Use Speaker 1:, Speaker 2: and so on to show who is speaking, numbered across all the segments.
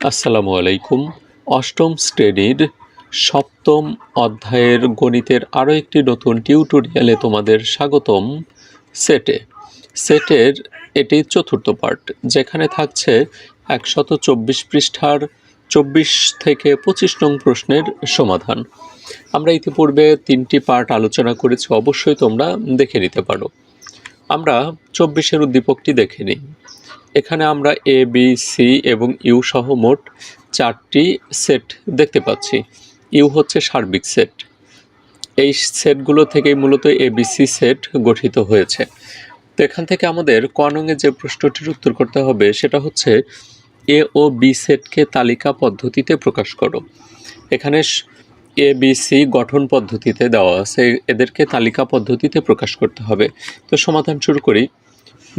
Speaker 1: আসসালামু আলাইকুম। অষ্টম শ্রেণির সপ্তম অধ্যায়ের গণিতের আরও একটি নতুন টিউটোরিয়ালে তোমাদের স্বাগতম সেটে। সেটের এটি চতুর্থ পার্ট যেখানে থাকছে একশত চব্বিশ পৃষ্ঠার চব্বিশ থেকে পঁচিশ নং প্রশ্নের সমাধান। আমরা ইতিপূর্বে তিনটি পার্ট আলোচনা করেছি, অবশ্যই তোমরা দেখে নিতে পারো। আমরা চব্বিশের উদ্দীপকটি দেখে নিই। এখানে আমরা এ বি সি এবং ইউ সহ মোট চারটি সেট দেখতে পাচ্ছি। ইউ হচ্ছে সার্বিক সেট এই সেটগুলো থেকেই মূলত এবিসি সেট গঠিত হয়েছে। তো এখান থেকে আমাদের কনঙে যে প্রশ্নটির উত্তর করতে হবে সেটা হচ্ছে এ ও বি সেটকে তালিকা পদ্ধতিতে প্রকাশ করো। এখানে এ বি সি গঠন পদ্ধতিতে দেওয়া আছে। এদেরকে তালিকা পদ্ধতিতে প্রকাশ করতে হবে। তো সমাধান শুরু করি।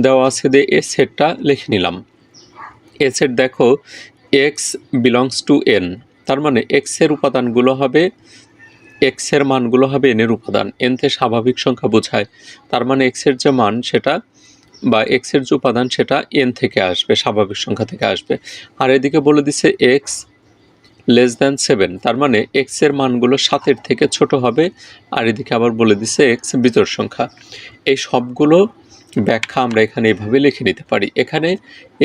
Speaker 1: দেওয়া আছে যে এ সেটটা লিখে নিলাম। এ সেট দেখো এক্স বিলংস টু এন তার মানে এক্সের উপাদানগুলো হবে এক্সের মানগুলো হবে এনের উপাদান। এনতে স্বাভাবিক সংখ্যা বোঝায়, তার মানে এক্সের যে মান সেটা বা এক্সের যে উপাদান সেটা এন থেকে আসবে, স্বাভাবিক সংখ্যা থেকে আসবে। আর এদিকে বলে দিছে এক্স লেস দ্যান সেভেন তার মানে এক্সের মানগুলো সাতের থেকে ছোট হবে, আর এদিকে আবার বলে দিছে এক্স বিজোড় সংখ্যা। এই সবগুলো ব্যাখ্যা আমরা এখানে এভাবে লিখে নিতে পারি। এখানে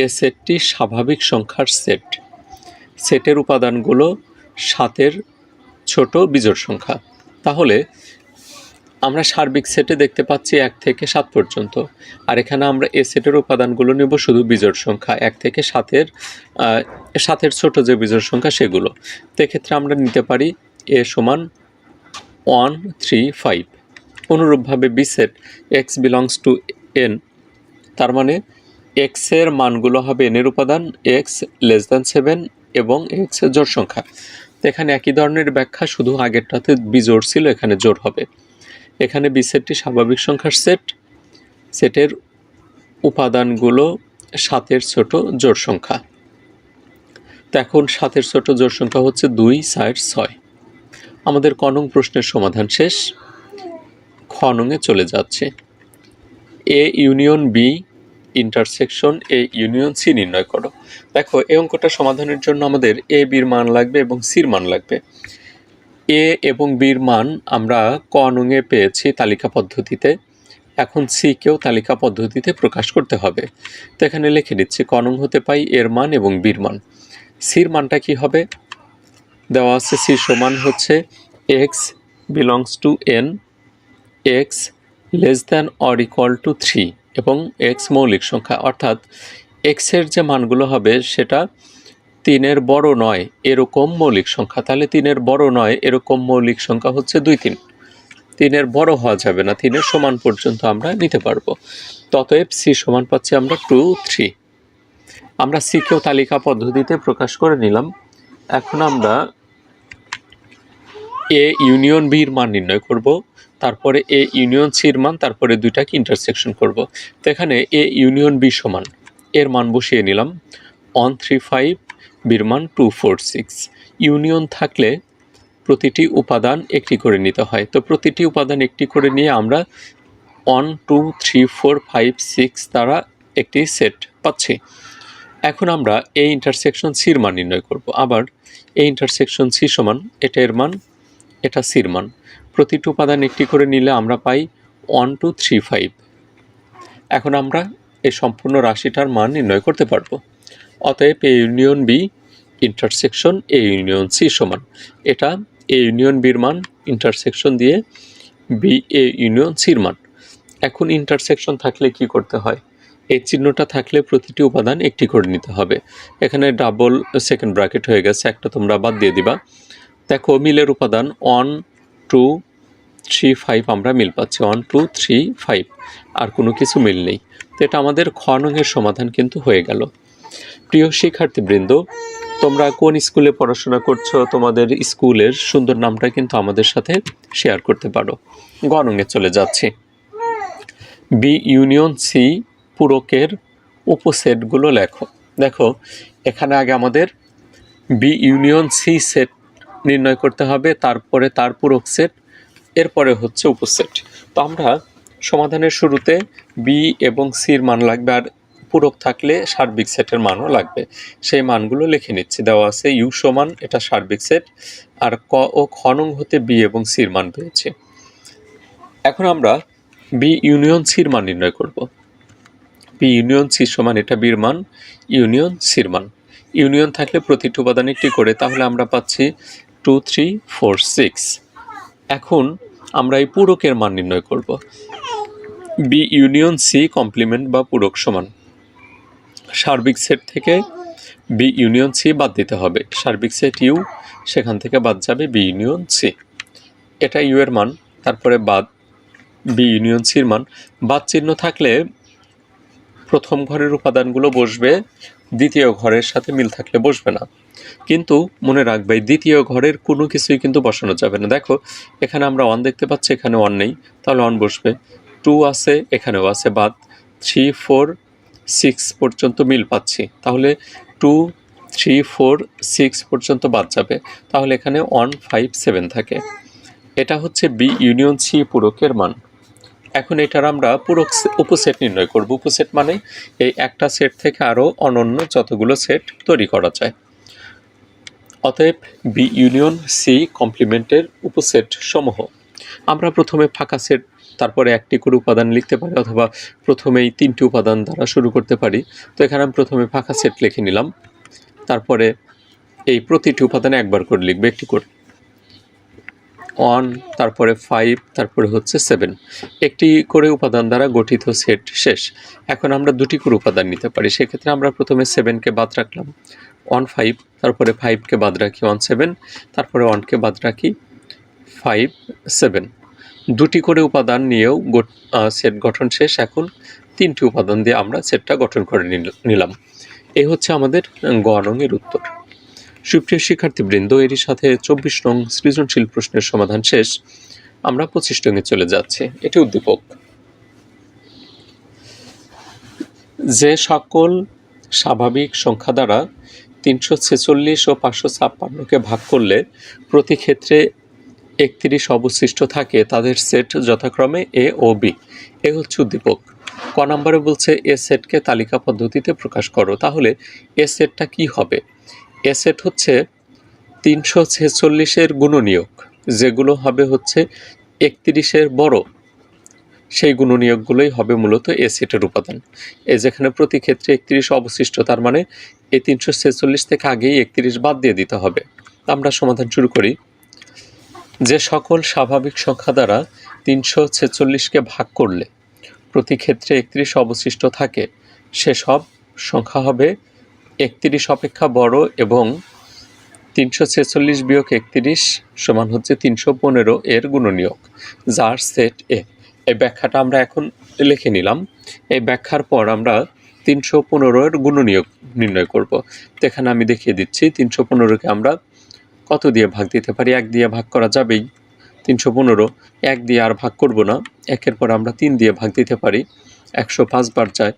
Speaker 1: এ সেটটি স্বাভাবিক সংখ্যার সেট। সেটের উপাদানগুলো সাতের ছোট বিজোড় সংখ্যা। তাহলে আমরা সার্বিক সেটে দেখতে পাচ্ছি এক থেকে সাত পর্যন্ত। আর এখানে আমরা এ সেটের উপাদানগুলো নেব শুধু বিজোড় সংখ্যা। এক থেকে সাতের সাতের ছোট যে বিজোড় সংখ্যা সেগুলো। তো এক্ষেত্রে আমরা নিতে পারি এ সমান ওয়ান থ্রি ফাইভ। অনুরূপভাবে B set x belongs to N তার মানে এক্সের মানগুলো হবে এনের উপাদান এক্স লেস দ্যান সেভেন এবং এক্স জোড় সংখ্যা। এখানে একই ধরনের ব্যাখ্যা, শুধু আগেরটাতে বিজোড় ছিল, এখানে জোড় হবে। এখানে বি সেটটি স্বাভাবিক সংখ্যার সেট সেটের উপাদানগুলো সাতের ছোট জোড় সংখ্যা। তো এখন সাতের ছোট জোড় সংখ্যা হচ্ছে দুই, চার, ছয়। আমাদের কনং প্রশ্নের সমাধান শেষ। খনঙে চলে যাচ্ছে। A union B intersection A union C নির্ণয় করো। দেখো, এই অঙ্কটা সমাধানের জন্য আমাদের এ বির মান লাগবে এবং সির মান লাগবে। এ এবং বির মান আমরা ক নঙে পেয়েছি তালিকা পদ্ধতিতে। এখন সি কেও তালিকা পদ্ধতিতে প্রকাশ করতে হবে। তো এখানে লিখে দিচ্ছি ক নং হতে পাই এর মান এবং বির মান। সির মানটা কি হবে? দেওয়া আছে সি সমান হচ্ছে x belongs to N x less than or equal to three এবং এক্স মৌলিক সংখ্যা, অর্থাৎ এক্সের যে মানগুলো হবে সেটা তিনের বড় নয়, এরকম মৌলিক সংখ্যা। তাহলে তিনের বড় নয়, এরকম মৌলিক সংখ্যা হচ্ছে দুই তিন। তিনের বড় হওয়া যাবে না, তিনের সমান পর্যন্ত আমরা নিতে পারব। ততএব সি সমান পাচ্ছি আমরা টু থ্রি আমরা সিকেও তালিকা পদ্ধতিতে প্রকাশ করে নিলাম। এখন আমরা এ ইউনিয়ন বির মান নির্ণয় করব। তারপরে এ ইউনিয়ন সির মান, তারপরে দুইটাকে ইন্টারসেকশন করব। তো এখানে এ ইউনিয়ন বি সমান, এর মান বসিয়ে নিলাম ওয়ান থ্রি ফাইভ বির মান টু ফোর সিক্স ইউনিয়ন থাকলে প্রতিটি উপাদান একটি করে নিতে হয়। তো প্রতিটি উপাদান একটি করে নিয়ে আমরা one two three four five six দ্বারা একটি সেট পাচ্ছি। এখন আমরা এই ইন্টারসেকশন সির মান নির্ণয় করব। আবার এই ইন্টারসেকশন সি সমান, এটা এর মান, এটা সির মান। প্রতিটি উপাদান একটি করে নিলে আমরা পাই ওয়ান টু থ্রি ফাইভ এখন আমরা এই সম্পূর্ণ রাশিটার মান নির্ণয় করতে পারব। অতএব A union B intersection A union C সমান। এটা এ ইউনিয়ন বির মান ইন্টারসেকশন দিয়ে বি এ ইউনিয়ন সির মান। এখন ইন্টারসেকশন থাকলে কি করতে হয়? এই চিহ্নটা থাকলে প্রতিটি উপাদান একটি করে নিতে হবে। এখানে ডাবল সেকেন্ড ব্র্যাকেট হয়ে গেছে, একটা তোমরা বাদ দিয়ে দিবা। দেখো, মিলের উপাদান ওয়ান টু থ্রি ফাইভ আমরা মিল পাচ্ছি। ওয়ান টু থ্রি ফাইভ আর কোনো কিছু মিল নেই। তো এটা আমাদের খনঙের সমাধান কিন্তু হয়ে গেল। প্রিয় শিক্ষার্থীবৃন্দ, তোমরা কোন স্কুলে পড়াশোনা করছ? তোমাদের স্কুলের সুন্দর নামটা কিন্তু আমাদের সাথে শেয়ার করতে পারো। গণঙে চলে যাচ্ছি। বি ইউনিয়ন সি পূরকের উপসেটগুলো লেখো। দেখো, এখানে আগে আমাদের বি ইউনিয়ন সি সেট নির্ণয় করতে হবে, তারপরে তার পূরক সেট, এরপরে হচ্ছে উপসেট। তো আমরা সমাধানের শুরুতে বি এবং সির মান লাগবে, আর
Speaker 2: পূরক থাকলে সার্বিক সেটের মানও লাগবে। সেই মানগুলো লিখে নিচ্ছি, দেওয়া আছে ইউ সমান, এটা সার্বিক সেট, আর ক ও খ নং হতে বি এবং সির মান পেয়েছে। এখন আমরা বি ইউনিয়ন সির মান নির্ণয় করব। বি ইউনিয়ন সি সমান, এটা বির মান, ইউনিয়ন সির মান। ইউনিয়ন থাকলে প্রতিটি উপাদান একটি করে, তাহলে আমরা পাচ্ছি টু থ্রি ফোর সিক্স এখন আমরা এই পূরকের মান নির্ণয় করব। বি ইউনিয়ন সি কমপ্লিমেন্ট বা পূরক সমান। সার্বিক সেট থেকে বি ইউনিয়ন সি বাদ দিতে হবে। সার্বিক সেট ইউ সেখান থেকে বাদ যাবে বি ইউনিয়ন সি এটা ইউ এর মান, তারপরে বাদ বি ইউনিয়ন সির মান। বাদ চিহ্ন থাকলে প্রথম ঘরের উপাদানগুলো বসবে, দ্বিতীয় ঘরের সাথে মিল থাকলে বসবে না। কিন্তু মনে রাখবে দ্বিতীয় ঘরের কোনো কিছুই কিন্তু বসানো যাবে না। দেখো, এখানে আমরা ওয়ান দেখতে পাচ্ছি, এখানে ওয়ান নেই। তাহলে ওয়ান বসবে। টু আছে, এখানেও আছে। বাদ থ্রি ফোর সিক্স পর্যন্ত মিল পাচ্ছি। তাহলে টু থ্রি ফোর সিক্স পর্যন্ত বাদ যাবে। তাহলে এখানে ওয়ান ফাইভ সেভেন থাকে। এটা হচ্ছে বি ইউনিয়ন সি পূরকের মান। এখন এটার আমরা পূরক উপসেট নির্ণয় করব। উপসেট মানে এই একটা সেট থেকে আরও অনন্য যতগুলো সেট তৈরি করা যায়। অতএব বি ইউনিয়ন সি কমপ্লিমেন্টের উপসেট সমূহ। আমরা প্রথমে ফাঁকা সেট, তারপরে একটি করে উপাদান লিখতে পারি অথবা প্রথমেই তিনটি উপাদান দ্বারা শুরু করতে পারি। তো এখানে আমি প্রথমে ফাঁকা সেট লিখে নিলাম। তারপরে এই প্রতিটি উপাদানে একবার করে লিখবে একটি করে। ওয়ান তারপরে ফাইভ তারপরে হচ্ছে সেভেন একটি করে উপাদান দ্বারা গঠিত সেট শেষ। এখন আমরা দুটি করে উপাদান নিতে পারি। সেক্ষেত্রে আমরা প্রথমে সেভেনকে বাদ রাখলাম। ওয়ান ফাইভ তারপরে ফাইভকে বাদ রাখি ওয়ান সেভেন তারপরে ওয়ানকে বাদ রাখি ফাইভ সেভেন দুটি করে উপাদান নিয়েও সেট গঠন শেষ। এখন তিনটি উপাদান দিয়ে আমরা সেটটা গঠন করে নিল- নিলাম। এই হচ্ছে আমাদের গ উত্তর। সুপ্রিয় শিক্ষার্থীবৃন্দ, এরই সাথে চব্বিশ নং সৃজনশীল প্রশ্নের সমাধান শেষ। আমরা পঁচিশ নংয়ে চলে যাচ্ছি। এটি উদ্দীপক। যে সকল স্বাভাবিক সংখ্যা দ্বারা তিনশো ছেচল্লিশ ও পাঁচশো ছাপ্পান্নকে ভাগ করলে প্রতি ক্ষেত্রে একত্রিশ অবশিষ্ট থাকে তাদের সেট যথাক্রমে এ ও বি। এ হচ্ছে উদ্দীপক। ক নম্বরে বলছে, এ সেটকে তালিকা পদ্ধতিতে প্রকাশ করো। তাহলে এ সেটটা কি হবে? এ সেট হচ্ছে তিনশো ছেচল্লিশের গুণনীয়ক। যেগুলো হবে হচ্ছে একত্রিশের বড়, সেই গুণনীয়কগুলোই হবে মূলত এ সেটের উপাদান। এ যেখানে প্রতি ক্ষেত্রে একত্রিশ অবশিষ্ট, তার মানে এই তিনশো ছেচল্লিশ থেকে আগেই একত্রিশ বাদ দিয়ে দিতে হবে। আমরা সমাধান শুরু করি। যে সকল স্বাভাবিক সংখ্যা দ্বারা তিনশো ছেচল্লিশকে ভাগ করলে প্রতি ক্ষেত্রে একত্রিশ অবশিষ্ট থাকে সেসব সংখ্যা হবে একত্রিশ অপেক্ষা বড় এবং তিনশো ছেচল্লিশ বিয়োগ একত্রিশ সমান হচ্ছে তিনশো পনেরো এর গুণনীয়ক, যার সেট এ এই ব্যাখ্যাটা আমরা এখন লিখে নিলাম। এই ব্যাখ্যার পর আমরা তিনশো পনেরোর গুণনীয়ক নির্ণয় করব। তো এখানে আমি দেখিয়ে দিচ্ছি, তিনশো পনেরোকে আমরা কত দিয়ে ভাগ দিতে পারি? এক দিয়ে ভাগ করা যাবেই। তিনশো পনেরো, এক দিয়ে আর ভাগ করব না। একের পর আমরা তিন দিয়ে ভাগ দিতে পারি, একশো পাঁচ বার যায়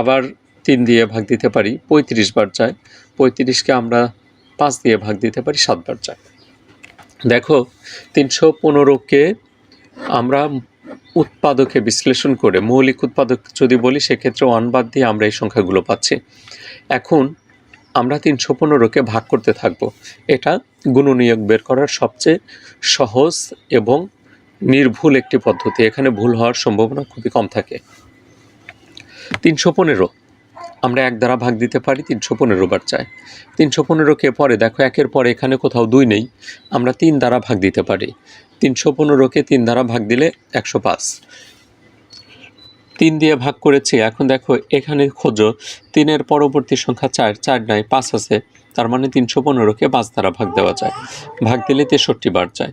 Speaker 2: আবার তিন দিয়ে ভাগ দিতে পারি, পঁয়ত্রিশ বার চায় পঁয়ত্রিশকে আমরা পাঁচ দিয়ে ভাগ দিতে পারি সাতবার যায় দেখো, তিনশো পনেরোকে আমরা উৎপাদকে বিশ্লেষণ করে মৌলিক উৎপাদক যদি বলি, সেক্ষেত্রে ওয়ান বাদ দিয়ে আমরা এই সংখ্যাগুলো পাচ্ছি। এখন আমরা তিনশো পনেরোকে ভাগ করতে থাকব। এটা গুণনীয়ক বের করার সবচেয়ে সহজ এবং নির্ভুল একটি পদ্ধতি। এখানে ভুল হওয়ার সম্ভাবনা খুবই কম থাকে। তিনশো পনেরো আমরা এক দ্বারা ভাগ দিতে পারি, তিনশো পনেরো বার চাই। তিনশো পনেরোকে পরে, দেখো একের পরে এখানে কোথাও দুই নেই, আমরা তিন দ্বারা ভাগ দিতে পারি। তিনশো পনেরোকে তিন দ্বারা ভাগ দিলে একশো পাঁচ। তিন দিয়ে ভাগ করেছি, এখন দেখো এখানে খোঁজো, তিনের পরবর্তী সংখ্যা চার চার নাই, পাঁচ আছে, তার মানে তিনশো পনেরোকে পাঁচ দ্বারা ভাগ দেওয়া যায়। ভাগ দিলে তেষট্টি বার যায়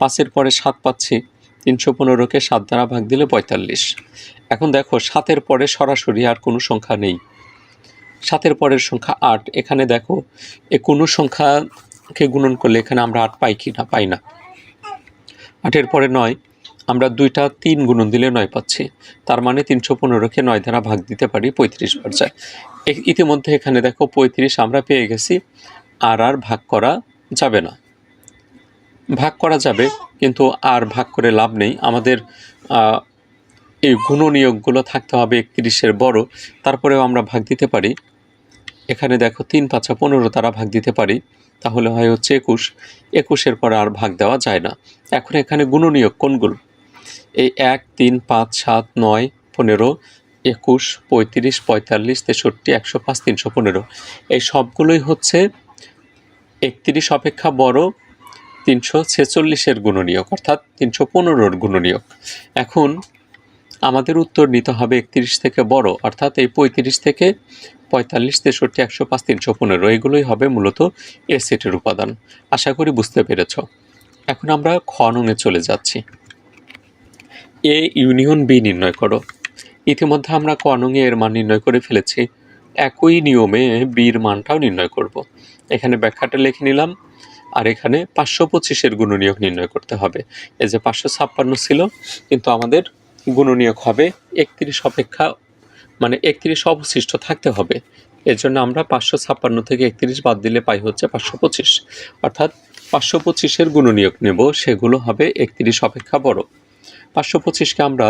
Speaker 2: পাঁচের পরে সাত পাচ্ছি তিনশো পনেরোকে সাত দ্বারা ভাগ দিলে পঁয়তাল্লিশ। এখন দেখো, সাতের পরে সরাসরি আর কোনো সংখ্যা নেই। সাতের পরের সংখ্যা আট। এখানে দেখো, এ কোনো সংখ্যাকে গুণন করলে এখানে আমরা আট পাই কি না, পাই না। আটের পরে নয়, আমরা দুইটা তিন গুণন দিলে নয় পাচ্ছি। তার মানে তিনশো পনেরোকে নয় দ্বারা ভাগ দিতে পারি পঁয়ত্রিশ বার যায়। ইতিমধ্যে এখানে দেখো পঁয়ত্রিশ আমরা পেয়ে গেছি, আর আর ভাগ করা যাবে না। ভাগ করা যাবে, কিন্তু আর ভাগ করে লাভ নেই। আমাদের
Speaker 1: এই গুণনীয়কগুলো থাকতে হবে একত্রিশের বড়, তারপরেও আমরা ভাগ দিতে পারি। এখানে দেখো তিন, পাঁচা পনেরো তারা ভাগ দিতে পারি, তাহলে হয় হচ্ছে একুশ। একুশের পর আর ভাগ দেওয়া যায় না। এখন এখানে গুণনীয়ক কোনগুলো? এই এক, তিন, পাঁচ, সাত, নয়, পনেরো, একুশ, পঁয়ত্রিশ, পঁয়তাল্লিশ, তেষট্টি, একশো পাঁচ, তিনশো পনেরো। এই সবগুলোই হচ্ছে একত্রিশ অপেক্ষা বড় তিনশো ছেচল্লিশের গুণনীয়ক, অর্থাৎ তিনশো পনেরোর গুণনীয়ক। এখন আমাদের উত্তর নিতে হবে একত্রিশ থেকে বড়, অর্থাৎ এই পঁয়ত্রিশ থেকে পঁয়তাল্লিশ, তেষট্টি, একশো পাঁচ, তিনশো পনেরো, এগুলোই হবে মূলত এ সেটের উপাদান। আশা করি বুঝতে পেরেছ। এখন আমরা খ নঙে চলে যাচ্ছি। এ ইউনিয়ন বি নির্ণয় করো। ইতিমধ্যে আমরা ক নঙে এর মান নির্ণয় করে ফেলেছি। একই নিয়মে বির মানটাও নির্ণয় করব। এখানে ব্যাখ্যাটা লিখে নিলাম। আর এখানে পাঁচশো পঁচিশের গুণনীয়ক নির্ণয় করতে হবে। এই যে পাঁচশো ছাপ্পান্ন ছিল, কিন্তু আমাদের গুণনীয়ক হবে একত্রিশ অপেক্ষা মানে একত্রিশ অবশিষ্ট থাকতে হবে। এর জন্য আমরা পাঁচশো ছাপ্পান্ন থেকে একত্রিশ বাদ দিলে পাই হচ্ছে পাঁচশো পঁচিশ। অর্থাৎ পাঁচশো পঁচিশের গুণনীয়ক নেব, সেগুলো হবে একত্রিশ অপেক্ষা বড়। পাঁচশো পঁচিশকে আমরা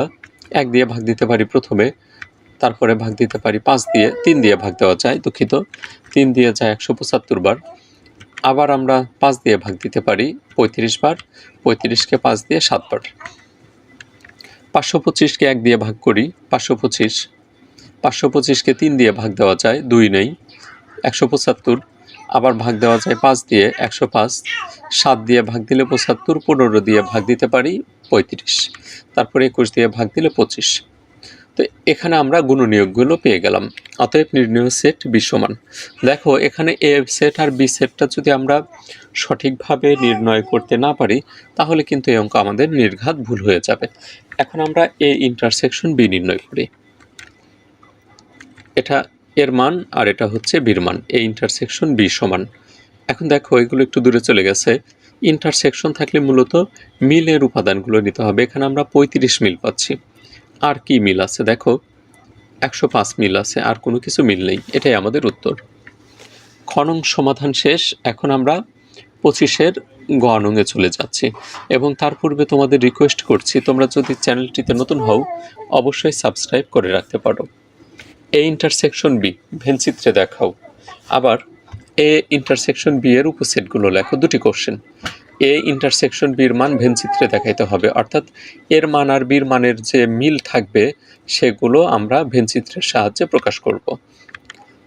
Speaker 1: এক দিয়ে ভাগ দিতে পারি প্রথমে, তারপরে ভাগ দিতে পারি পাঁচ দিয়ে, তিন দিয়ে ভাগ দেওয়া যায় দুঃখিত। তিন দিয়ে যায় একশো পঁচাত্তর বার। আবার আমরা পাঁচ দিয়ে ভাগ দিতে পারি পঁয়ত্রিশ বার পঁয়ত্রিশকে পাঁচ দিয়ে সাতবার পাঁচশো পঁচিশকে এক দিয়ে ভাগ করি, পাঁচশো পঁচিশ। পাঁচশো পঁচিশকে তিন দিয়ে ভাগ দেওয়া যায়, দুই নেই। একশো পঁচাত্তর, আবার ভাগ দেওয়া যায় পাঁচ দিয়ে একশো পাঁচ। সাত দিয়ে ভাগ দিলে পঁচাত্তর, পনেরো দিয়ে ভাগ দিতে পারি পঁয়ত্রিশ। তারপরে একুশ দিয়ে ভাগ দিলে পঁচিশ। তো এখানে আমরা গুণনীয়কগুলো পেয়ে গেলাম। অতএব নির্ণয় সেট বিশ্বমান দেখো, এখানে এ সেট আর বি সেটটা যদি আমরা সঠিকভাবে নির্ণয় করতে না পারি, তাহলে কিন্তু এই অঙ্ক আমাদের নির্ঘাত ভুল হয়ে যাবে। এখন আমরা এ ইন্টারসেকশন বি নির্ণয় করি। এটা এর মান আর এটা হচ্ছে বির মান। এ ইন্টারসেকশন বি সমান। এখন দেখো, এগুলো একটু দূরে চলে গেছে। ইন্টারসেকশন থাকলে মূলত মিলের উপাদানগুলো নিতে হবে। এখানে আমরা পঁয়ত্রিশ মিল পাচ্ছি। আর কি মিল আছে? দেখো, একশো পাঁচ মিল আছে, আর কোনো কিছু মিল নেই। এটাই আমাদের উত্তর। খনং সমাধান শেষ। এখন আমরা পঁচিশের গণঙে চলে যাচ্ছি। এবং তার পূর্বে তোমাদের রিকোয়েস্ট করছি, তোমরা যদি চ্যানেলটিতে নতুন হও, অবশ্যই সাবস্ক্রাইব করে রাখতে পারো। এ ইন্টারসেকশন বি ভেনচিত্রে দেখাও। আবার এ ইন্টারসেকশন বি এর উপসেটগুলো লেখো, দুটি কোশ্চেন এ ইন্টারসেকশন বির মান ভেনচিত্রে দেখাইতে হবে। অর্থাৎ এর মান আর বির মানের যে মিল থাকবে, সেগুলো আমরা ভেনচিত্রের সাহায্যে প্রকাশ করব।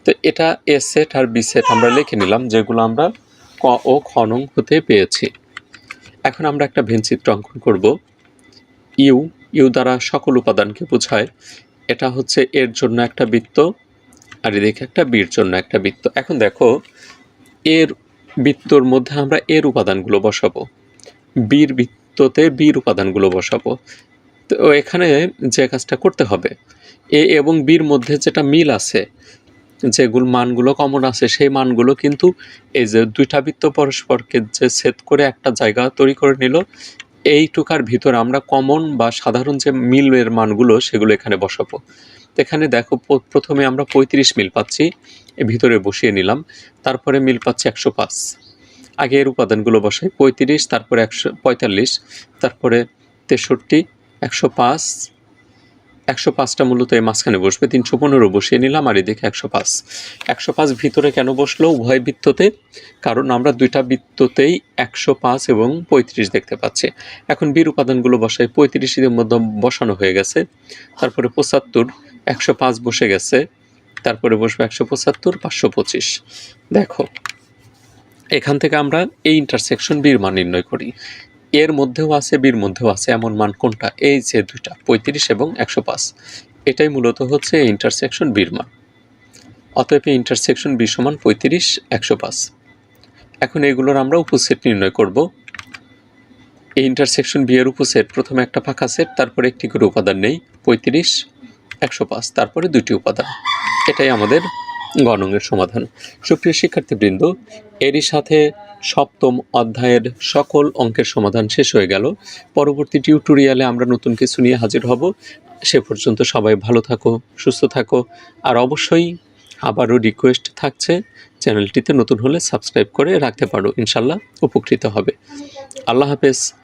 Speaker 1: তো এটা এ সেট আর বি সেট আমরা লিখে নিলাম, যেগুলো আমরা ক ও খনং হতে পেয়েছি। এখন আমরা একটা ভেনচিত্র অঙ্কন করব। ইউ ইউ দ্বারা সকল উপাদানকে বোঝায়। এটা হচ্ছে এর জন্য একটা বৃত্ত, আর এদিকে একটা বির জন্য একটা বৃত্ত। এখন দেখো, এর বৃত্তর মধ্যে আমরা এর উপাদানগুলো বসাবো। বীর বৃত্ততে বীর উপাদানগুলো বসাবো। তো এখানে যে কাজটা করতে হবে, এ এবং বির মধ্যে যেটা মিল আছে যেগুলো মানগুলো কমন আছে, সেই মানগুলো কিন্তু এই যে দুইটা বৃত্ত পরস্পরকে যে ছেদ করে একটা জায়গা তৈরি করে নিল, এইটুকার ভিতর আমরা কমন বা সাধারণ যে মিলের মানগুলো সেগুলো এখানে বসাবো। এখানে দেখো প্রথমে আমরা পঁয়ত্রিশ মিল পাচ্ছি। ভিতরে বসিয়ে নিলাম। তারপরে মিল পাচ্ছি একশো পাঁচ। আগে এর উপাদানগুলো বসাই। পঁয়ত্রিশ, তারপরে একশো, পঁয়তাল্লিশ, তারপরে তেষট্টি, একশো পাঁচ। একশো পাঁচটা মূলত এই মাঝখানে বসবে। তিনশো পনেরো বসিয়ে নিলাম আর এদিকে একশো পাঁচ। একশো পাঁচ ভিতরে কেন বসল? উভয় বৃত্ততে। কারণ আমরা দুইটা বৃত্ততেই একশো পাঁচ এবং পঁয়ত্রিশ দেখতে পাচ্ছি। এখন বীর উপাদানগুলো বসাই। পঁয়ত্রিশের মধ্যে বসানো হয়ে গেছে। তারপরে পঁচাত্তর একশো পাঁচ বসে গেছে, তারপরে বসবে একশো পঁচাত্তর, পাঁচশো পঁচিশ। দেখো, এখান থেকে আমরা এই ইন্টারসেকশন বীর মান নির্ণয় করি। এর মধ্যেও আছে বীর মধ্যেও আছে, এমন মান কোনটা? এই যে দুইটা, পঁয়ত্রিশ এবং একশো পাঁচ। এটাই মূলত হচ্ছে ইন্টারসেকশন বীর মান। অতএব ইন্টারসেকশন বি সমান পঁয়ত্রিশ, একশো পাঁচ। এখন এগুলোর আমরা উপসেট নির্ণয় করব। এই ইন্টারসেকশন বি এর উপসেট, প্রথমে একটা ফাঁকা সেট, তারপরে একটি করে উপাদান নেই, পঁয়ত্রিশ। একশো পাঁচ, তারপরে দুটি উপাদান। এটাই আমাদের গণনের সমাধান। সুপ্রিয় শিক্ষার্থীবৃন্দ, এরই সাথে সপ্তম অধ্যায়ের সকল অঙ্কের সমাধান শেষ হয়ে গেল। পরবর্তী টিউটোরিয়ালে আমরা নতুন কিছু নিয়ে হাজির হব। সে পর্যন্ত সবাই ভালো থাকো, সুস্থ থাকো, আর অবশ্যই আবারও রিকোয়েস্ট থাকছে, চ্যানেলটিতে নতুন হলে সাবস্ক্রাইব করে রাখতে পারো। ইনশাল্লাহ উপকৃত হবে। আল্লাহ হাফেজ।